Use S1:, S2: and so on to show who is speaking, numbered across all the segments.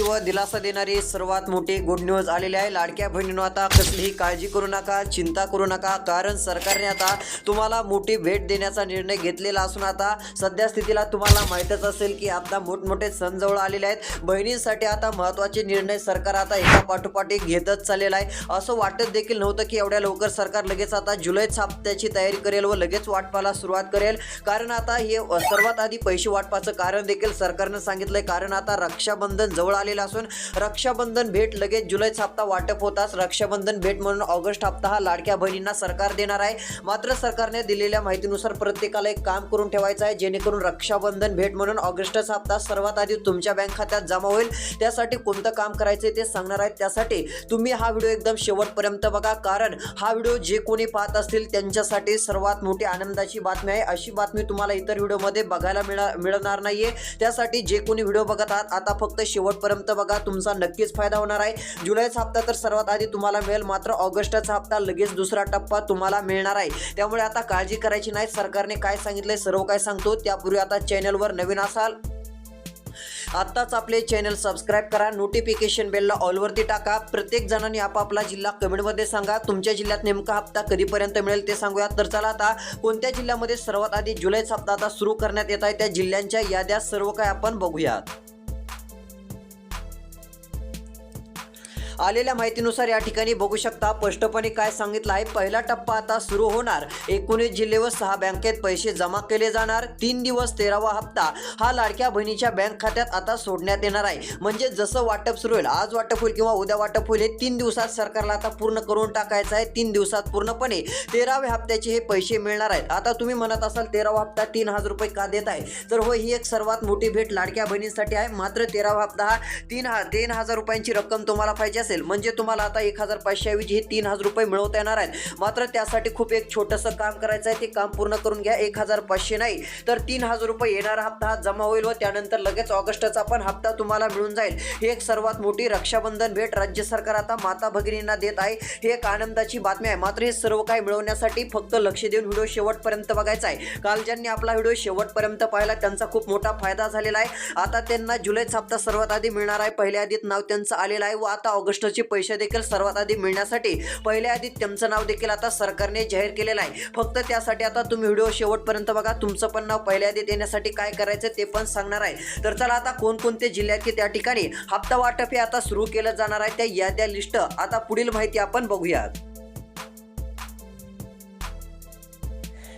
S1: खुशी व दिलासा देणारी सर्वात मोठी गुड न्यूज आलेली आहे. लाडक्या बहिणींनो आता कसलीही काळजी करू नका चिंता करू नका कारण सरकारने आता तुम्हाला मोठी भेट देण्याचा निर्णय घेतलेला असून आता सध्या स्थितीला तुम्हाला माहीतच असेल की आता मोठमोठे सण जवळ आलेले आहेत. बहिणींसाठी आता महत्त्वाचे निर्णय सरकार आता एका पाठोपाठी घेतच चाललेला आहे. असं वाटत देखील नव्हतं की एवढ्या लवकर सरकार लगेच आता जुलै हप्त्याची तयारी करेल व लगेच वाटपाला सुरुवात करेल. कारण आता हे सर्वात आधी पैसे वाटपाचं कारण देखील सरकारनं सांगितलंय. कारण आता रक्षाबंधन जवळ आलेलं असून रक्षाबंधन भेट लगेच जुलै हप्ता वाटप होताच रक्षाबंधन भेट म्हणून ऑगस्ट हप्ता हा लाडक्या बहिणींना सरकार देणार आहे. मात्र सरकारने दिलेल्या माहितीनुसार प्रत्येकाला एक काम करून ठेवायचं आहे जेणेकरून रक्षाबंधन भेट म्हणून ऑगस्टचा हप्ता सर्वात आधी तुमच्या बँक खात्यात जमा होईल. त्यासाठी कोणतं काम करायचं ते सांगणार आहेत. त्यासाठी तुम्ही हा व्हिडिओ एकदम शेवटपर्यंत बघा कारण हा व्हिडिओ जे कोणी पाहत असतील त्यांच्यासाठी सर्वात मोठी आनंदाची बातमी आहे. अशी बातमी तुम्हाला इतर व्हिडिओमध्ये बघायला मिळणार नाहीये. त्यासाठी जे कोणी व्हिडिओ बघत आहात आता फक्त शेवटपर्यंत बघा तुमचा नक्कीच फायदा होणार आहे. जुलैचा हप्ता तर सर्वात आधी तुम्हाला मिळेल मात्र ऑगस्टचा हप्ता लगेच दुसरा टप्पा तुम्हाला मिळणार आहे. त्यामुळे आता काळजी करायची नाही. सरकारने काय सांगितलंय सर्व काय सांगतो. त्यापूर्वी आता चॅनलवर नवीन असाल आत्ताच आपले चॅनल सबस्क्राईब करा. नोटिफिकेशन बेलला ऑलवरती टाका. प्रत्येक जणांनी आपापला जिल्हा कमेंटमध्ये सांगा. तुमच्या जिल्ह्यात नेमका हप्ता कधीपर्यंत मिळेल ते सांगूया तर चला आता कोणत्या जिल्ह्यामध्ये सर्वात आधी जुलैचा हप्ता आता सुरू करण्यात येत आहे त्या जिल्ह्यांच्या याद्या सर्व काय आपण बघूयात. आलेल्या माहितीनुसार या ठिकाणी बघू शकता स्पष्टपणे काय सांगितलं आहे पहिला टप्पा आता सुरू होणार. एकोणीस जिल्हे व सहा बँकेत पैसे जमा केले जाणार. तीन दिवस तेरावा हप्ता. हा लाडक्या बहिणीच्या बँक खात्यात आता सोडण्यात येणार आहे. म्हणजे जसं वाटप सुरू होईल आज वाटप होईल किंवा उद्या वाटप होईल हे तीन दिवसात सरकारला आता पूर्ण करून टाकायचं आहे तीन दिवसात पूर्णपणे. तेराव्या हप्त्याचे हे पैसे मिळणार आहेत. आता तुम्ही म्हणत असाल तेरावा हप्ता तीन हजार रुपये का देत आहे? तर हो ही एक सर्वात मोठी भेट लाडक्या बहिणींसाठी आहे. मात्र तेरावा हप्ता हा तीन हा तीन हजार रुपयांची रक्कम तुम्हाला पाहिजे असेल म्हणजे तुम्हाला आता एक हजार पाचशेऐवजी हे तीन हजार रुपये मिळवता येणार आहेत. मात्र त्यासाठी खूप एक छोटंसं काम करायचं आहे ते काम पूर्ण करून घ्या. एक हजार पाचशे नाही तर तीन हजार रुपये येणारा हप्ता हा जमा होईल व त्यानंतर लगेच ऑगस्टचा पण हप्ता तुम्हाला मिळून जाईल. ही एक सर्वात मोठी रक्षाबंधन भेट राज्य सरकार आता माता भगिनींना देत आहे. ही एक आनंदाची बातमी आहे. मात्र हे सर्व काही मिळवण्यासाठी फक्त लक्ष देऊन व्हिडिओ शेवटपर्यंत बघायचा आहे. काल ज्यांनी आपला व्हिडिओ शेवटपर्यंत पाहिला. त्यांचा खूप मोठा फायदा झालेला आहे. आता त्यांना जुलैचा हप्ता सर्वात आधी मिळणार आहे. पहिल्या आधीत नाव त्यांचं आलेलं आहे व आता ऑगस्टचे पैसे देखील सर्वात आधी मिळण्यासाठी. पहिल्या आधी त्यांचं नाव देखील आता सरकारने जाहीर केलेलं आहे. फक्त त्यासाठी आता तुम्ही व्हिडिओ शेवटपर्यंत बघा. तुमचं पण नाव पहिल्या आधी देण्यासाठी काय करायचं ते पण सांगणार आहे. तर चला आता कोणकोणते जिल्ह्यात की त्या ठिकाणी हप्ता वाटप हे आता सुरू केलं जाणार आहे. त्या याद्या लिस्ट आता पुढील माहिती आपण बघूयात.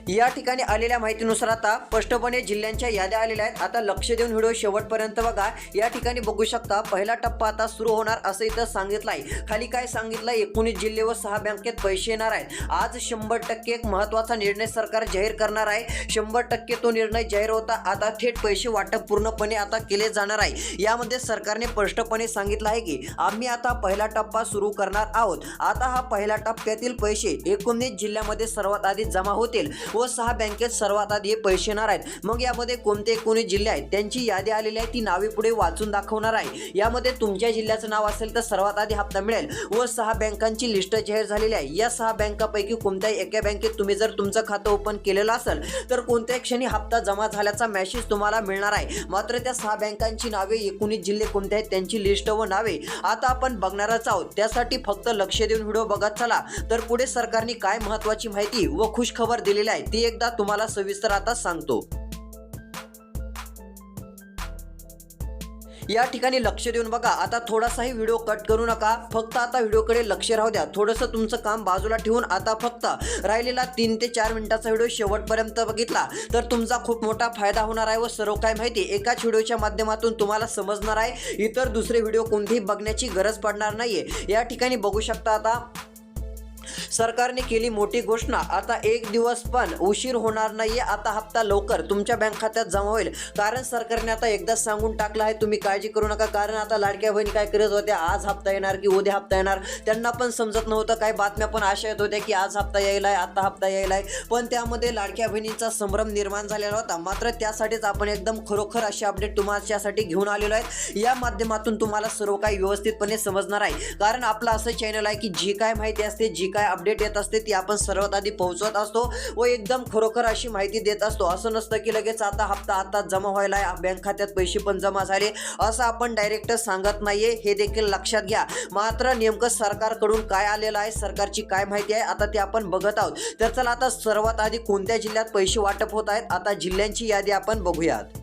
S1: या ठिकाणी आलेल्या माहितीनुसार आता स्पष्टपणे जिल्ह्यांच्या याद्या आलेल्या आहेत. आता लक्ष देऊन व्हिडिओ शेवटपर्यंत बघा. या ठिकाणी बघू शकता पहिला टप्पा आता सुरू होणार असं इथं सांगितलं आहे खाली काय सांगितलं एकोणीस जिल्हे व सहा बँकेत पैसे येणार आहेत. आज शंभर टक्के एक महत्त्वाचा निर्णय सरकार जाहीर करणार आहे. शंभर टक्के तो निर्णय जाहीर होता. आता थेट पैसे वाटप पूर्णपणे आता केले जाणार आहे. यामध्ये सरकारने स्पष्टपणे सांगितलं आहे की आम्ही आता पहिला टप्पा सुरू करणार आहोत. आता हा पहिल्या टप्प्यातील पैसे एकोणीस जिल्ह्यामध्ये सर्वात आधी जमा होतील. व सहा बँकेत सर्वात आधी हे पैसे येणार आहेत. मग यामध्ये कोणते एकोणीस जिल्हे आहेत? त्यांची यादी आलेली आहे. ती नावे पुढे वाचून दाखवणार आहे. यामध्ये तुमच्या जिल्ह्याचं नाव असेल तर सर्वात आधी हप्ता मिळेल व सहा बँकांची लिस्ट जाहीर झालेली आहे. या सहा बँकापैकी कोणत्याही एका बँकेत तुम्ही जर तुमचं खातं ओपन केलेलं असेल तर कोणत्याही क्षणी हप्ता जमा झाल्याचा मेसेज तुम्हाला मिळणार आहे. मात्र त्या सहा बँकांची नावे एकोणीस जिल्हे कोणते आहेत त्यांची लिस्ट व नावे आता आपण बघणारच आहोत. त्यासाठी फक्त लक्ष देऊन व्हिडिओ बघत चला. तर पुढे सरकारने काय महत्वाची माहिती व खुश खबर दिलेली आहे? ती एकदा तुम्हाला सविस्तर आता सांगतो. या ठिकाणी लक्ष देऊन बघा आता थोडासाही व्हिडिओ कट करू नका फक्त आता व्हिडिओकडे लक्ष राहू द्या. थोडंसं तुमचं काम बाजूला ठेवून आता फक्त राहिलेला तीन ते चार मिनिटाचा व्हिडिओ शेवटपर्यंत बघितला तर तुमचा खूप मोठा फायदा होणार आहे व सर्व काय माहिती एकाच व्हिडिओच्या माध्यमातून तुम्हाला समजणार आहे. इतर दुसरे व्हिडिओ कोणतेही बघण्याची गरज पडणार नाहीये. या ठिकाणी बघू शकता आता सरकारने केली मोठी घोषणा. आता एक दिवस पण उशीर होणार नाहीये. आता हप्ता लवकर तुमच्या बँक खात्यात जमा होईल. कारण सरकारने आता एकदाच सांगून टाकलं आहे तुम्ही काळजी करू नका. कारण आता लाडक्या बहिणी काय करत होत्या? आज हप्ता येणार की उद्या हप्ता येणार? त्यांना पण समजत नव्हतं. काही बातम्या पण अशा येत होत्या की आज हप्ता यायला आहे आता हप्ता यायला आहे. पण त्यामध्ये लाडक्या बहिणींचा संभ्रम निर्माण झालेला होता. मात्र त्यासाठीच आपण एकदम खरोखर अशी अपडेट तुमच्यासाठी घेऊन आलेलो आहे या माध्यमातून तुम्हाला सर्व काही व्यवस्थितपणे समजणार आहे. कारण आपलं असं चॅनल आहे की जी काय माहिती असते जी काय अपडेट येत असते ती आपण सर्वात आधी पोहोचवत असतो व एकदम खरोखर अशी माहिती देत असतो. असं नसतं की लगेच आता हप्ता आता जमा व्हायला आहे, बँक खात्यात पैसे पण जमा झाले असं आपण डायरेक्ट सांगत नाहीये. हे देखील लक्षात घ्या. मात्र नेमकं सरकारकडून काय आलेलं आहे सरकारची काय माहिती आहे आता ते आपण बघत आहोत. तर चला आता सर्वात आधी कोणत्या जिल्ह्यात पैसे वाटप होत आहेत आता जिल्ह्यांची यादी आपण बघूयात.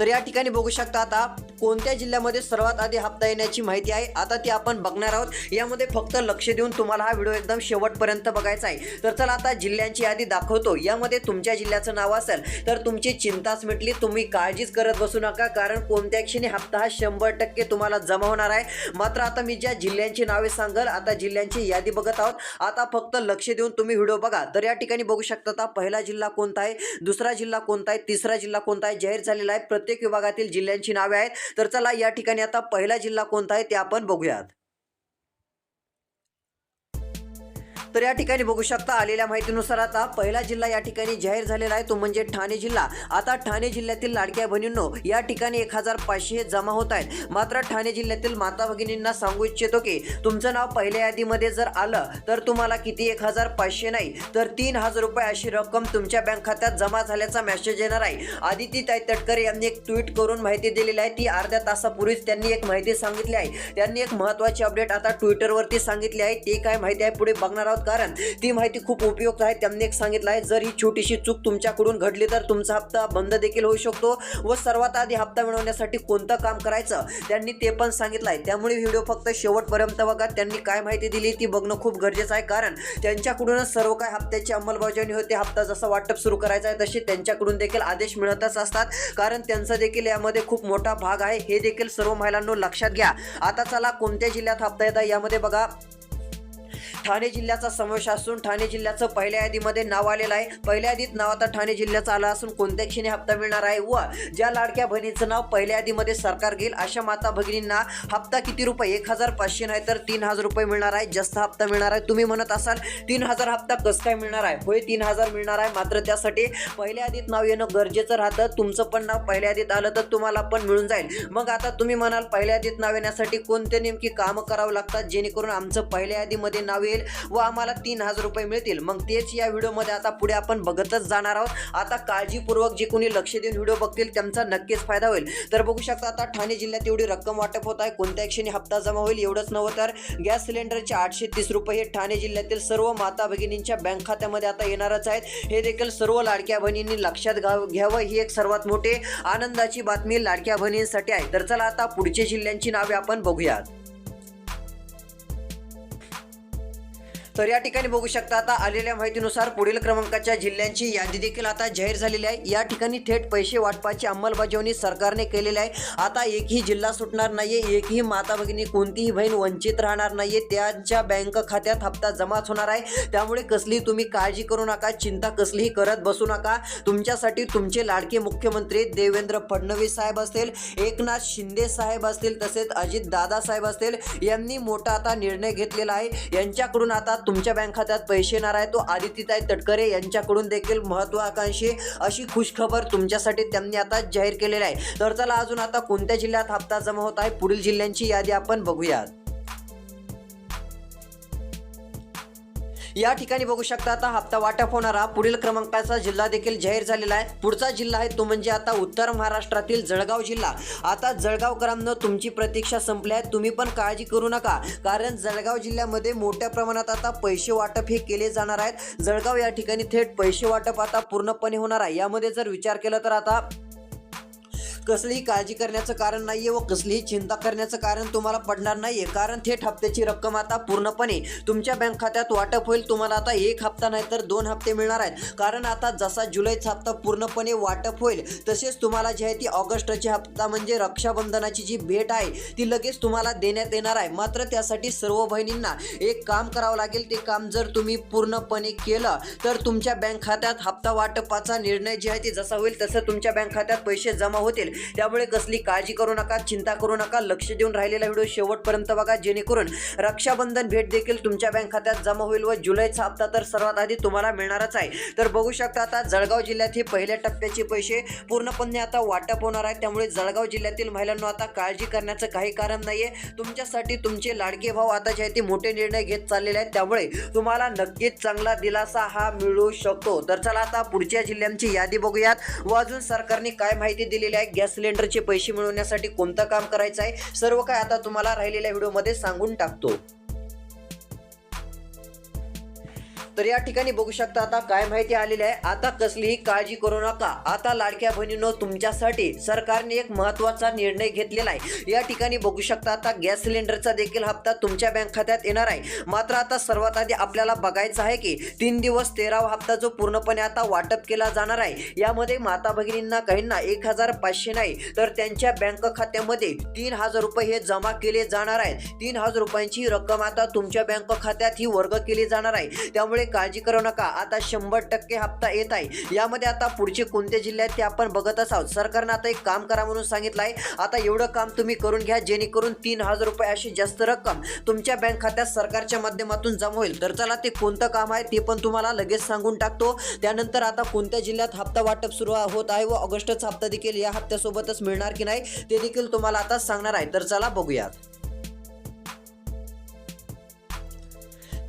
S1: तर या ठिकाणी बघू शकता आता कोणत्या जिल्ह्यामध्ये सर्वात आधी हप्ता येण्याची माहिती आहे? आता ती आपण बघणार आहोत. यामध्ये फक्त लक्ष देऊन तुम्हाला हा व्हिडिओ एकदम शेवटपर्यंत बघायचा आहे. तर चला आता जिल्ह्यांची यादी दाखवतो. यामध्ये तुमच्या जिल्ह्याचं नाव असेल तर तुमची चिंताच मिटली. तुम्ही काळजीच करत बसू नका कारण कोणत्या क्षणी हप्ता हा शंभर टक्के तुम्हाला जमा होणार आहे. मात्र आता मी ज्या जिल्ह्यांची नावे सांगल आता जिल्ह्यांची यादी बघत आहोत. आता फक्त लक्ष देऊन तुम्ही व्हिडिओ बघा. तर या ठिकाणी बघू शकता पहिला जिल्हा कोणता आहे दुसरा जिल्हा कोणता आहे तिसरा जिल्हा कोणता आहे जाहीर झालेला आहे. प्रत्येक विभागातील जिल्ह्यांची नावे आहेत. तर चला या ठिकाणी आता पहिला जिल्हा कोणता आहे ते आपण बघूयात. तर या ठिकाणी बघू शकता आलेल्या माहितीनुसार आता पहिला जिल्हा या ठिकाणी जाहीर झालेला आहे तो म्हणजे ठाणे जिल्हा. आता ठाणे जिल्ह्यातील लाडक्या बहिणींनो या ठिकाणी एक हजार पाचशे जमा होत आहेत. मात्र ठाणे जिल्ह्यातील माता भगिनींना सांगू इच्छितो की तुमचं नाव पहिल्या यादीमध्ये जर आलं तर तुम्हाला किती एक हजार पाचशे नाही तर तीन हजार रुपये अशी रक्कम तुमच्या बँक खात्यात जमा झाल्याचा मेसेज येणार आहे. आदिती ताई तटकरे यांनी एक ट्विट करून माहिती दिलेली आहे. ती अर्ध्या तासापूर्वीच त्यांनी एक माहिती सांगितली आहे. त्यांनी एक महत्त्वाची अपडेट आता ट्विटरवरती सांगितली आहे. ती काय माहिती आहे पुढे बघणार आहोत. कारण ती माहिती खूप उपयुक्त आहे. त्यांनी एक सांगितलं आहे जर ही छोटीशी चूक तुमच्याकडून घडली तर तुमचा हप्ता बंद देखील होऊ शकतो व सर्वात आधी हप्ता मिळवण्यासाठी कोणतं काम करायचं? त्यांनी ते पण सांगितलं आहे. त्यामुळे व्हिडिओ फक्त शेवटपर्यंत बघा. त्यांनी काय माहिती दिली ती बघणं खूप गरजेचं आहे कारण त्यांच्याकडूनच सर्व काय हप्त्याची अंमलबजावणी होते. हप्ता जसा वाटप सुरू करायचा आहे तशी त्यांच्याकडून देखील आदेश मिळतच असतात. कारण त्यांचा देखील यामध्ये खूप मोठा भाग आहे. हे देखील सर्व महिलांनो लक्षात घ्या. आता चला कोणत्या जिल्ह्यात हप्ता येतात यामध्ये बघा. ठाणे जिल्ह्याचा समावेश असून ठाणे जिल्ह्याचं पहिल्या यादीमध्ये नाव आलेलं आहे. पहिल्या यादीत नाव आता ठाणे जिल्ह्याचं आलं असून कोणत्या क्षणी हप्ता मिळणार आहे व ज्या लाडक्या बहिणीचं नाव पहिल्या यादीमध्ये सरकार घेईल अशा माता भगिनींना हप्ता किती रुपये? एक हजार पाचशे नाही तर तीन हजार रुपये मिळणार आहे. जास्त हप्ता मिळणार आहे. तुम्ही म्हणत असाल तीन हजार हप्ता कसं काय मिळणार आहे? होय तीन हजार मिळणार आहे. मात्र त्यासाठी पहिल्या यादीत नाव येणं गरजेचं राहतं. तुमचं पण नाव पहिल्या यादीत आलं तर तुम्हाला पण मिळून जाईल. मग आता तुम्ही म्हणाल पहिल्या यादीत नाव येण्यासाठी कोणते नेमकी कामं करावं लागतात? जेणेकरून आमचं पहिल्या यादीमध्ये नाव येईल व आम्हाला तीन हजार रुपये मिळतील. मग तेच या व्हिडिओमध्ये आता पुढे आपण बघतच जाणार आहोत. आता काळजीपूर्वक जे कोणी लक्ष देऊन व्हिडिओ बघतील त्यांचा नक्कीच फायदा होईल. तर बघू शकता आता ठाणे जिल्ह्यात एवढी रक्कम वाटप होत आहे. कोणत्या क्षणी हप्ता जमा होईल एवढंच नव्हतं तर गॅस सिलेंडरचे आठशे तीस रुपये हे ठाणे जिल्ह्यातील सर्व माता भगिनींच्या बँक खात्यामध्ये आता येणारच आहेत. हे देखील सर्व लाडक्या बहिणींनी लक्षात घ्याव- घ्यावं. ही एक सर्वात मोठी आनंदाची बातमी लाडक्या बहिणींसाठी आहे. तर चला आता पुढच्या जिल्ह्यांची नावे आपण बघूयात. तर या ठिकाणी बघू शकता आता आलेल्या माहितीनुसार पुढील क्रमांकाच्या जिल्ह्यांची यादी देखील आता जाहीर झालेली आहे. या ठिकाणी थेट पैसे वाटपाची अंमलबजावणी सरकारने केलेली आहे. आता एकही जिल्हा सुटणार नाहीये एकही माता भगिनी कोणतीही बहीण वंचित राहणार नाहीये. त्यांच्या बँक खात्यात हप्ता जमाच होणार आहे. त्यामुळे कसली तुम्ही काळजी करू नका चिंता कसलीही करत बसू नका. तुमच्यासाठी तुमचे लाडके मुख्यमंत्री देवेंद्र फडणवीस साहेब असतील एकनाथ शिंदे साहेब असतील तसेच अजित दादा साहेब असतील यांनी मोठा आता निर्णय घेतलेला आहे. यांच्याकडून आता तुमच्या बँक खात्यात पैसे येणार आहे तो आदित्यताई तटकरे यांच्याकडून देखील महत्वाकांक्षी अशी खुशखबर तुमच्यासाठी त्यांनी आता जाहीर केलेली आहे. तर चला अजून आता कोणत्या जिल्ह्यात हप्ता जमा होत आहे पुढील जिल्ह्यांची यादी आपण बघूयात. या ठिकाणी बघू शकता आता हप्ता वाटप होणारा पुढील क्रमांकाचा जिल्हा देखील जाहीर झालेला आहे. पुढचा जिल्हा आहे तो म्हणजे आता उत्तर महाराष्ट्रातील जळगाव जिल्हा. आता जळगावकरांना तुमची प्रतीक्षा संपली आहे. तुम्ही पण काळजी करू नका कारण जळगाव जिल्ह्यामध्ये मोठ्या प्रमाणात आता पैसे वाटप हे केले जाणार आहेत. जळगाव या ठिकाणी थेट पैसे वाटप आता पूर्णपणे होणार आहे. यामध्ये जर विचार केला तर आता कसलीही काळजी करण्याचं कारण नाहीये व कसलीही चिंता करण्याचं कारण तुम्हाला पडणार नाहीये. कारण थेट हप्त्याची रक्कम आता पूर्णपणे तुमच्या बँक खात्यात वाटप होईल. तुम्हाला आता एक हप्ता नाही तर दोन हप्ते मिळणार आहेत. कारण आता जसा जुलैचा हप्ता पूर्णपणे वाटप होईल तसेच तुम्हाला जी आहे ती ऑगस्टची हप्ता म्हणजे रक्षाबंधनाची जी भेट आहे ती लगेच तुम्हाला देण्यात येणार आहे. मात्र त्यासाठी सर्व बहिणींना एक काम करावं लागेल. ते काम जर तुम्ही पूर्णपणे केलं तर तुमच्या बँक खात्यात हप्ता वाटपाचा निर्णय जे आहे ते जसा होईल तसं तुमच्या बँक खात्यात पैसे जमा होतील. त्यामुळे कसली काळजी करू नका चिंता करू नका. लक्ष देऊन राहिलेला व्हिडिओ शेवटपर्यंत बघा जेणेकरून रक्षाबंधन भेट देखील तुमच्या बँक खात्यात जमा होईल व जुलैचा हप्ता तर सर्वात आधी तुम्हाला मिळणारच आहे. तर बघू शकता आता जळगाव जिल्ह्यात हे पहिल्या टप्प्याचे पैसे पूर्णपणे आता वाटप होणार आहे. त्यामुळे जळगाव जिल्ह्यातील महिलांना आता काळजी करण्याचं काही कारण नाहीये. तुमच्यासाठी तुमचे लाडके भाऊ आता जे आहे ते मोठे निर्णय घेत चाललेले आहेत. त्यामुळे तुम्हाला नक्कीच चांगला दिलासा हा मिळू शकतो. तर चला आता पुढच्या जिल्ह्यांची यादी बघूयात. व अजून सरकारने काय माहिती दिलेली आहे? गॅस सिलेंडरचे पैसे मिळवण्यासाठी कोणतं काम करायचं आहे? सर्व काय आता तुम्हाला राहिलेल्या व्हिडिओमध्ये सांगून टाकतो. तर या ठिकाणी बघू शकता आता काय माहिती आलेली आहे. आता कसलीही काळजी करू नका. आता लाडक्या बहिणीनो तुमच्यासाठी सरकारने एक महत्त्वाचा निर्णय घेतलेला आहे. या ठिकाणी बघू शकता आता गॅस सिलेंडरचा देखील हप्ता तुमच्या बँक खात्यात येणार आहे. मात्र आता सर्वात आधी आपल्याला बघायचं आहे की तीन दिवस तेरावा हप्ता जो पूर्णपणे आता वाटप केला जाणार आहे यामध्ये माता भगिनींना काहींना एक हजार पाचशे नाही तर त्यांच्या बँक खात्यामध्ये तीन हजार रुपये हे जमा केले जाणार आहेत. तीन हजार रुपयांची रक्कम आता तुमच्या बँक खात्यात ही वर्ग केली जाणार आहे. त्यामुळे काळजी करू नका. आता शंभर टक्के हप्ता येत आहे. यामध्ये आता पुढचे कोणते जिल्हे आहेत ते आपण बघतच आहोत सरकारनं आता एक काम करा म्हणून सांगितलं आहे आता एवढं काम तुम्ही करून घ्या जेणेकरून तीन हजार रुपये अशी जास्त रक्कम तुमच्या बँक खात्यात सरकारच्या माध्यमातून जमा होईल. तर चला ते कोणतं काम आहे ते पण तुम्हाला लगेच सांगून टाकतो. त्यानंतर आता कोणत्या जिल्ह्यात हप्ता वाटप सुरू होत आहे व ऑगस्टचा हप्ता देखील या हप्त्यासोबतच मिळणार की नाही ते देखील तुम्हाला आता सांगणार आहे. तर चला बघूयात.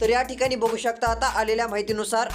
S1: तर या ठिकाणी बघू शकता आता आलेल्या माहितीनुसार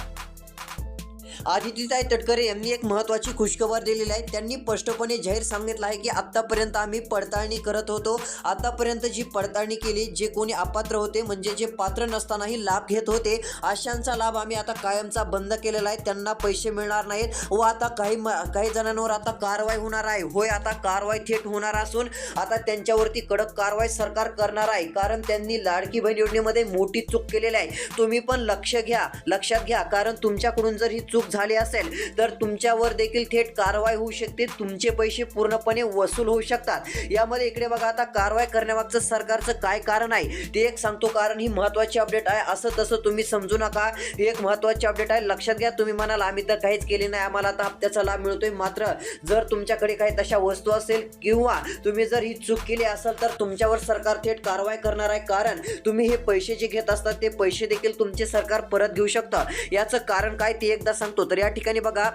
S1: आदितीताई तटकरे यांनी एक महत्वाची खुशखबर दिलेली आहे. त्यांनी स्पष्टपणे जाहीर सांगितलं आहे की आतापर्यंत आम्ही पडताळणी करत होतो. आतापर्यंत जी पडताळणी केली जे कोणी अपात्र होते म्हणजे जे पात्र नसतानाही लाभ घेत होते अशांचा लाभ आम्ही आता कायमचा बंद केलेला आहे. त्यांना पैसे मिळणार नाहीत. व आता काही म- काही जणांवर आता कारवाई होणार आहे. होय आता कारवाई थेट होणार असून आता त्यांच्यावरती कडक कारवाई सरकार करणार आहे. कारण त्यांनी लाडकी बहीण योजनेमध्ये मोठी चूक केलेली आहे. तुम्ही पण लक्ष घ्या लक्षात घ्या. कारण तुमच्याकडून जर ही चूक झाली असेल तर तुमच्यावर देखील थेट कारवाई होऊ शकते. तुमचे पैसे पूर्णपणे वसूल होऊ शकतात. यामध्ये इकडे बघा आता कारवाई करण्यामागचं सरकारचं काय कारण आहे? ते एक सांगतो कारण ही महत्वाची अपडेट आहे. असं तसं तुम्ही समजू नका. ही एक महत्वाची अपडेट आहे. लक्षात घ्या तुम्ही म्हणाल आम्ही तर काहीच केले नाही. आम्हाला आता हप्त्याचा लाभ मिळतोय. मात्र जर तुमच्याकडे काही तशा वस्तू असेल किंवा तुम्ही जर ही चूक केली असेल तर तुमच्यावर सरकार थेट कारवाई करणार आहे. कारण तुम्ही हे पैसे जे घेत असतात ते पैसे देखील तुमचे सरकार परत घेऊ शकतं. याचं कारण काय? ते एकदा सांगतो. तर या ठिकाणी बघा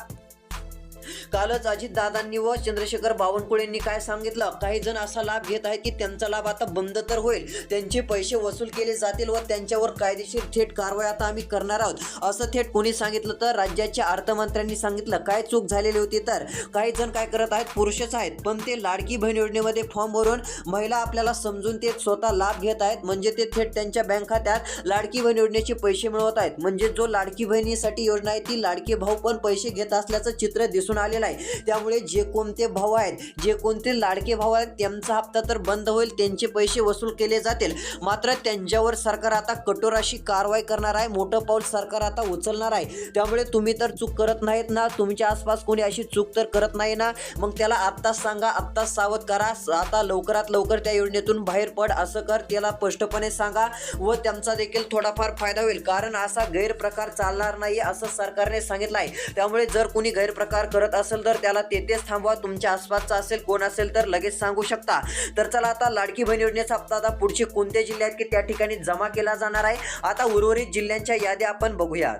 S1: कालच अजितदादांनी व चंद्रशेखर बावनकुळेंनी काय सांगितलं? काही जण असा लाभ घेत आहेत की त्यांचा लाभ आता बंद तर होईल. त्यांचे पैसे वसूल केले जातील व त्यांच्यावर कायदेशीर थेट कारवाई आता आम्ही करणार आहोत. असं थेट कोणी सांगितलं तर राज्याच्या अर्थमंत्र्यांनी सांगितलं. काय चूक झालेली होती तर? काही जण काय करत आहेत? पुरुषच आहेत. पण ते लाडकी बहीण योजनेमध्ये फॉर्म भरून महिला आपल्याला समजून ते स्वतः लाभ घेत आहेत. म्हणजे ते थेट त्यांच्या बँक खात्यात लाडकी बहीण योजनेचे पैसे मिळवत आहेत. म्हणजे जो लाडकी बहिणीसाठी योजना आहे ती लाडके भाऊ पण पैसे घेत असल्याचं चित्र दिसून आलेलं आहे त्यामुळे जे कोणते भाऊ आहेत जे कोणते लाडके भाऊ आहेत त्यांचा हप्ता तर बंद होईल त्यांचे पैसे वसूल केले जातील. मात्र त्यांच्यावर सरकार आता कठोर अशी कारवाई करणार आहे मोठं पाऊल सरकार आता उचलणार आहे. त्यामुळे तुम्ही तर चूक करत नाहीत ना तुमच्या आसपास कोणी अशी चूक तर करत नाही ना. मग त्याला आत्ताच सांगा आत्ताच सावध करा आता लवकरात लवकर त्या योजनेतून बाहेर पड असं कर त्याला स्पष्टपणे सांगा व त्यांचा देखील थोडाफार फायदा होईल. कारण असा गैरप्रकार चालणार नाही असं सरकारने सांगितलं आहे त्यामुळे जर कोणी गैरप्रकार करत असेल तर त्याला तेथेच थांबवा. तुमच्या आसपासचा असेल कोण असेल तर लगेच सांगू शकता. तर चला आता लाडकी बहीण योजनेचा हप्ता आता पुढचे कोणते जिल्हे आहेत की त्या ठिकाणी जमा केला जाणार आहे? आता उर्वरित जिल्ह्यांच्या याद्या आपण बघूयात.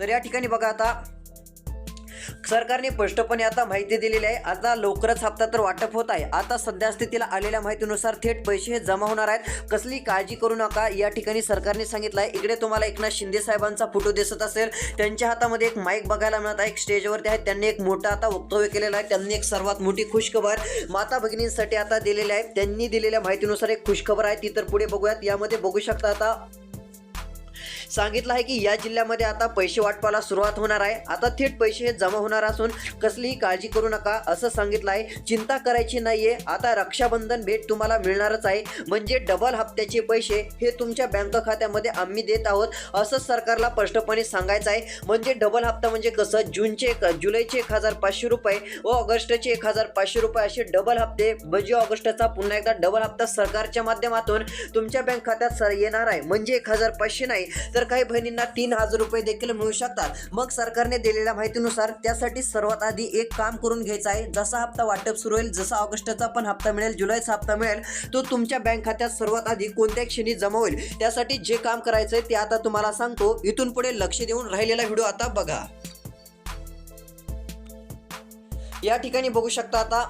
S1: तर या ठिकाणी बघा आता सरकारने स्पष्टपणे आता माहिती दिलेली आहे. आता लवकरच हप्ता तर वाटप होत आहे. आता सध्या स्थितीला आलेल्या माहितीनुसार थेट पैसे हे जमा होणार आहेत. कसली काळजी करू नका. या ठिकाणी सरकारने सांगितलं आहे. इकडे तुम्हाला एकनाथ शिंदे साहेबांचा फोटो दिसत असेल. त्यांच्या हातामध्ये एक माईक बघायला मिळत आहे. एक स्टेजवरती आहे. त्यांनी एक मोठं आता वक्तव्य केलेलं आहे. त्यांनी एक सर्वात मोठी खुशखबर माता भगिनींसाठी आता दिलेली आहे. त्यांनी दिलेल्या माहितीनुसार एक खुशखबर आहे. ती तर पुढे बघूयात. यामध्ये बघू शकता आता सांगितलं आहे की या जिल्ह्यामध्ये आता पैसे वाटपाला सुरुवात होणार आहे. आता थेट पैसे हे जमा होणार असून कसलीही काळजी करू नका असं सांगितलं आहे. चिंता करायची नाहीये. आता रक्षाबंधन भेट तुम्हाला मिळणारच आहे. म्हणजे डबल हप्त्याचे पैसे हे तुमच्या बँक खात्यामध्ये आम्ही देत आहोत असं सरकारला स्पष्टपणे सांगायचं आहे. म्हणजे डबल हप्ता म्हणजे कसं? जूनचे एक जुलैचे एक हजार पाचशे रुपये व ऑगस्टचे एक हजार पाचशे रुपये असे डबल हप्ते. म्हणजे ऑगस्टचा पुन्हा एकदा डबल हप्ता सरकारच्या माध्यमातून तुमच्या बँक खात्यात सर येणार आहे. म्हणजे एक हजार पाचशे नाही तर काही बहिणींना तीन हजार रुपये देखील मिळू शकतात. मग सरकारने दिलेल्या माहितीनुसार त्यासाठी सर्वात आधी एक काम करून घ्यायचं आहे. जसा हप्ता वाटप सुरू होईल जसा ऑगस्टचा पण हप्ता मिळेल जुलैचा हप्ता मिळेल तो तुमच्या बँक खात्यात सर्वात आधी कोणत्या क्षणी जमा होईल. त्यासाठी जे काम करायचं आहे ते आता तुम्हाला सांगतो. इथून पुढे लक्ष देऊन राहिलेला व्हिडिओ आता बघा. या ठिकाणी बघू शकता आता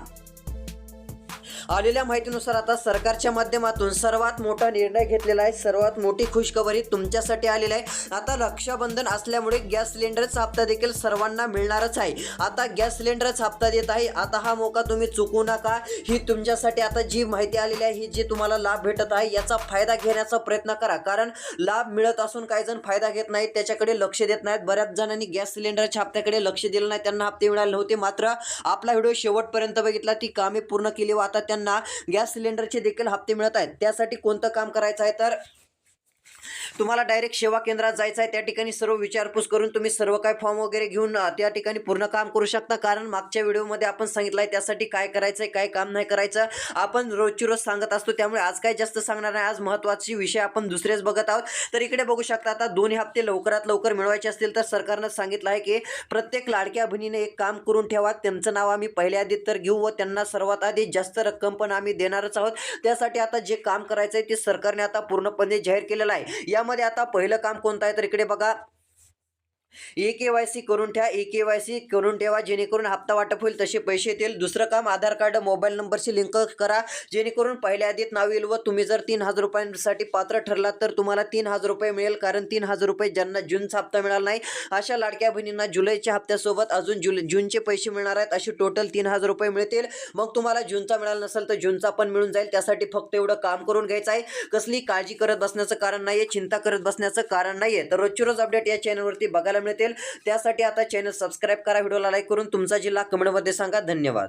S1: आलेल्या माहितीनुसार आता सरकारच्या माध्यमातून सर्वात मोठा निर्णय घेतलेला आहे. सर्वात मोठी खुशखबरी तुमच्यासाठी आलेली आहे. आता रक्षाबंधन असल्यामुळे गॅस सिलेंडरचा हप्ता देखील सर्वांना मिळणारच आहे. आता गॅस सिलेंडरचा हप्ता देत आहे. आता हा मोका तुम्ही चुकू नका. ही तुमच्यासाठी आता जी माहिती आलेली आहे ही जी तुम्हाला लाभ भेटत आहे याचा फायदा घेण्याचा प्रयत्न करा. कारण लाभ मिळत असून काही जण फायदा घेत नाहीत त्याच्याकडे लक्ष देत नाहीत. बऱ्याच जणांनी गॅस सिलेंडरच्या हप्त्याकडे लक्ष दिलं नाही. त्यांना हप्ते मिळाले नव्हते. मात्र आपला व्हिडिओ शेवटपर्यंत बघितला. ती कामे पूर्ण केली व आता त्यांना गॅस सिलेंडरचे देखील हप्ते मिळत आहेत. त्यासाठी कोणतं काम करायचं आहे तर तुम्हाला डायरेक्ट सेवा केंद्रात जायचं आहे त्या ठिकाणी सर्व विचारपूस करून तुम्ही सर्व काय फॉर्म वगैरे घेऊन त्या ठिकाणी पूर्ण काम करू शकता. कारण मागच्या व्हिडिओमध्ये आपण सांगितलं आहे त्यासाठी काय करायचं आहे काय काम नाही करायचं. आपण रोजची रोज सांगत असतो त्यामुळे आज काय जास्त सांगणार नाही. आज महत्त्वाची विषय आपण दुसरेच बघत आहोत. तर इकडे बघू शकता आता दोन हप्ते लवकरात लवकर मिळवायचे असतील तर सरकारनं सांगितलं आहे की प्रत्येक लाडक्या बहिणीने एक काम करून ठेवा. त्यांचं नाव आम्ही पहिल्या आधी तर घेऊ व त्यांना सर्वात आधी जास्त रक्कम पण आम्ही देणारच आहोत. त्यासाठी आता जे काम करायचं आहे ते सरकारने आता पूर्णपणे जाहीर केलेलं आहे. या यामध्ये आता पहिलं काम कोणतं आहे? तर इकडे बघा. ए के वाय सी करून ठेवा ए के वाय सी करून ठेवा जेणेकरून हप्ता वाटप होईल तसे पैसे येतील. दुसरं काम आधार कार्ड मोबाईल नंबरशी लिंक करा जेणेकरून पहिल्या आधीत नाव येईल व तुम्ही जर तीन हजार रुपयांसाठी पात्र ठरलात तर तुम्हाला तीन हजार रुपये मिळेल कारण तीन हजार रुपये ज्यांना जूनचा हप्ता मिळाला नाही अशा लाडक्या बहिणींना जुलैच्या हप्त्यासोबत अजून जुलै जूनचे पैसे मिळणार आहेत. असे टोटल तीन हजार रुपये मिळतील. मग तुम्हाला जूनचा मिळाला नसेल तर जूनचा पण मिळून जाईल. त्यासाठी फक्त एवढं काम करून घ्यायचं आहे. कसली काळजी करत बसण्याचं कारण नाही आहे चिंता करत बसण्याचं कारण नाही आहे तर रोजची रोज अपडेट या चॅनलवरती बघायला मिळतील. त्यासाठी आता चॅनल सबस्क्राईब करा व्हिडिओला लाईक करून तुमचा जिल्हा कमेंटमध्ये सांगा. धन्यवाद.